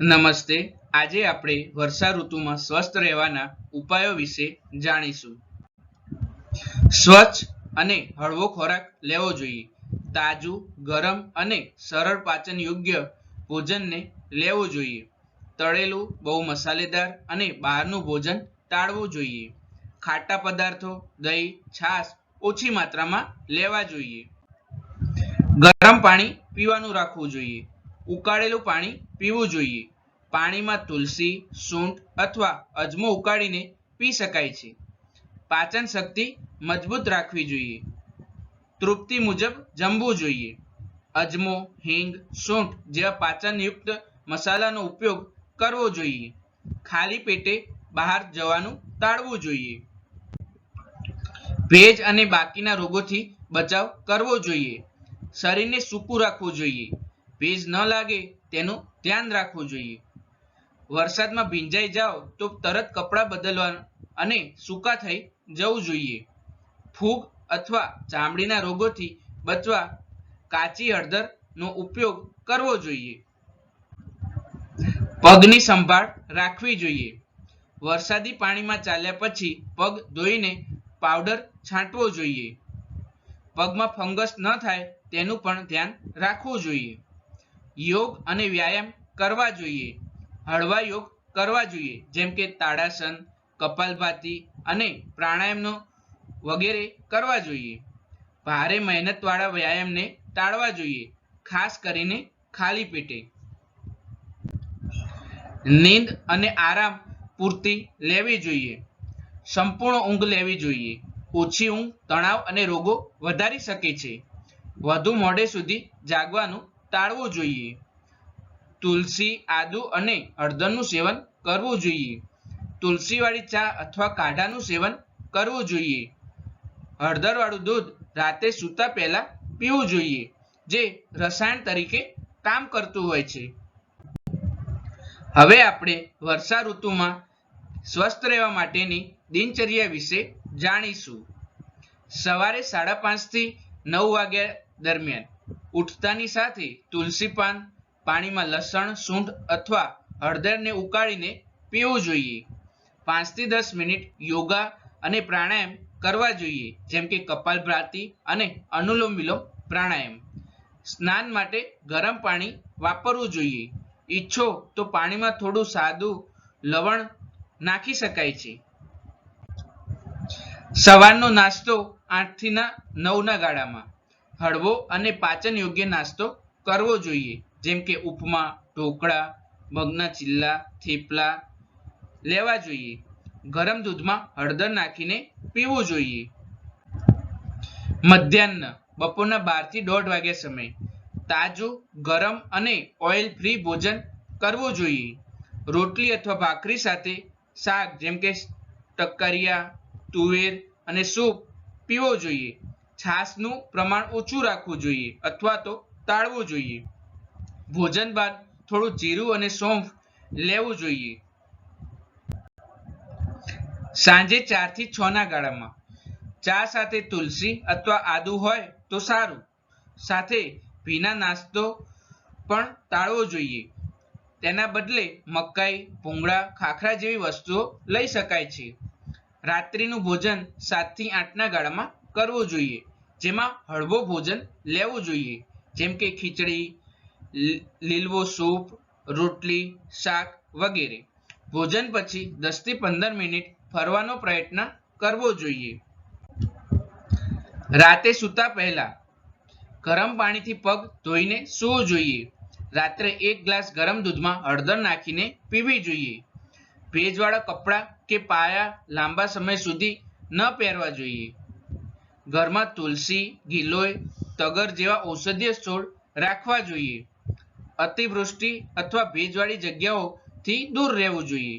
નમસ્તે. આજે આપણે વર્ષા ઋતુમાં સ્વસ્થ રહેવાના ઉપાયો વિશે જાણીશું. સ્વચ્છ અને હળવો ખોરાક લેવો જોઈએ. તાજું, ગરમ અને સરળ પાચન યોગ્ય ભોજનને લેવું જોઈએ. તળેલું, બહુ મસાલેદાર અને બહારનું ભોજન ટાળવું જોઈએ. ખાટા પદાર્થો, દહીં, છાશ ઓછી માત્રામાં લેવા જોઈએ. ગરમ પાણી પીવાનું રાખવું જોઈએ. ઉકાળેલું પાણી પીવું જોઈએ. પાણીમાં તુલસી, સૂંઠ અથવા અજમો ઉકાળીને પી શકાય છે. પાચન શક્તિ મજબૂત રાખવી જોઈએ. તૃપ્તિ મુજબ જમવું જોઈએ. અજમો, હિંગ, સૂંઠ જેવા પાચનયુક્ત મસાલાનો ઉપયોગ કરવો જોઈએ. ખાલી પેટે બહાર જવાનું ટાળવું જોઈએ. ભેજ અને બાકીના રોગોથી બચાવ કરવો જોઈએ. શરીરને સૂકું રાખવું જોઈએ. ભેજ ન લાગે તેનું ધ્યાન રાખવું જોઈએ. વરસાદમાં ભીંજાઈ જાઓ તો તરત કપડાં બદલવા અને સૂકા થઈ જવું જોઈએ. ફૂગ અથવા ચામડીના રોગોથી બચવા કાચી હળદરનો ઉપયોગ કરવો જોઈએ. પગની સંભાળ રાખવી જોઈએ. વરસાદી પાણીમાં ચાલ્યા પછી પગ ધોઈને પાવડર છાંટવો જોઈએ. પગમાં ફંગસ ન થાય તેનું પણ ધ્યાન રાખવું જોઈએ. યોગ અને વ્યાયામ કરવા જોઈએ. હળવા યોગ કરવા જોઈએ. જેમ કે તાડાસન, કપાલભાતી અને પ્રાણાયામનો વગેરે કરવા જોઈએ. ભારે મહેનતવાળા વ્યાયામને ટાળવા જોઈએ, ખાસ કરીને ખાલી પેટે. નીંદ અને આરામ પૂરતી લેવી જોઈએ. સંપૂર્ણ ઊંઘ લેવી જોઈએ. ઓછી ઊંઘ, તણાવ અને રોગો વધારી શકે છે. વધુ મોડે સુધી જાગવાનું ટાળવું જોઈએ. તુલસી, આદુ અને હળદરનું સેવન કરવું જોઈએ. તુલસીવાળી ચા અથવા કાઢાનું સેવન કરવું જોઈએ. હળદરવાળું દૂધ રાતે સૂતા પહેલા પીવું જોઈએ, જે રસાયણ તરીકે કામ કરતું હોય છે. હવે આપણે વર્ષા ઋતુમાં સ્વસ્થ રહેવા માટેની દિનચર્યા વિશે જાણીશું. સવારે સાડા પાંચથી નવ વાગ્યા દરમિયાન ઉઠતાની સાથે તુલસી પાન, પાણીમાં લસણ, સૂંઠ અથવા હળદરને ઉકાળીને પીવું જોઈએ. પાંચથી દસ મિનિટ યોગા અને પ્રાણાયામ કરવા જોઈએ, જેમ કે કપાલભાતી અને અનુલોમ વિલોમ પ્રાણાયામ. સ્નાન માટે ગરમ પાણી વાપરવું જોઈએ. ઈચ્છો તો પાણીમાં થોડું સાદું લવણ નાખી શકાય છે. સવારનો નાસ્તો આઠથી ના નવના ગાળામાં. હળવો અને પાચન યોગ્ય નાસ્તો કરવો જોઈએ. જેમ કે ઉપમા, ઢોકળા, મગના ચીલ્લા, થેપલા લેવા જોઈએ. ગરમ દૂધમાં હળદર નાખીને પીવું જોઈએ. મધ્યાહન, બપોરના બારથી દોઢ વાગ્યા સમય તાજું, ગરમ અને ઓઇલ ફ્રી ભોજન કરવું જોઈએ. રોટલી અથવા ભાખરી સાથે શાક જેમ કે ટક્કરિયા, તુવેર અને સૂપ પીવો જોઈએ. છાશનું પ્રમાણ ઓછું રાખવું જોઈએ અથવા તો ટાળવું જોઈએ. ભોજન બાદ થોડું જીરું અને સૌંફ લેવું જોઈએ. સાંજે ચારથી છ ના ગાળામાં. ચા સાથે તુલસી અથવા આદુ હોય તો સારું. સાથે ભીના નાસ્તો પણ ટાળવો જોઈએ. તેના બદલે મકાઈ, ભૂંગળા, ખાખરા જેવી વસ્તુઓ લઈ શકાય છે. રાત્રિનું ભોજન સાતથી આઠના ગાળામાં કરવું જોઈએ. જેમાં હળવો ભોજન લેવું જોઈએ. જેમ કે ખીચડી લીલવો સૂપ, રોટલી, શાક વગેરે. ભોજન પછી દસથી પંદર મિનિટ ફરવાનો પ્રયત્ન કરવો જોઈએ. રાતે સૂતા પહેલા ગરમ પાણીથી પગ ધોઈને સૂવું જોઈએ. રાત્રે એક ગ્લાસ ગરમ દૂધમાં હળદર નાખીને પીવી જોઈએ. ભેજવાળા કપડાં કે પાયા લાંબા સમય સુધી ન પહેરવા જોઈએ. ઘરમાં તુલસી, ગિલોય, તગર જેવા ઔષધીય છોડ રાખવા જોઈએ. અતિવૃષ્ટિ અથવા ભેજવાળી જગ્યાઓથી દૂર રહેવું જોઈએ.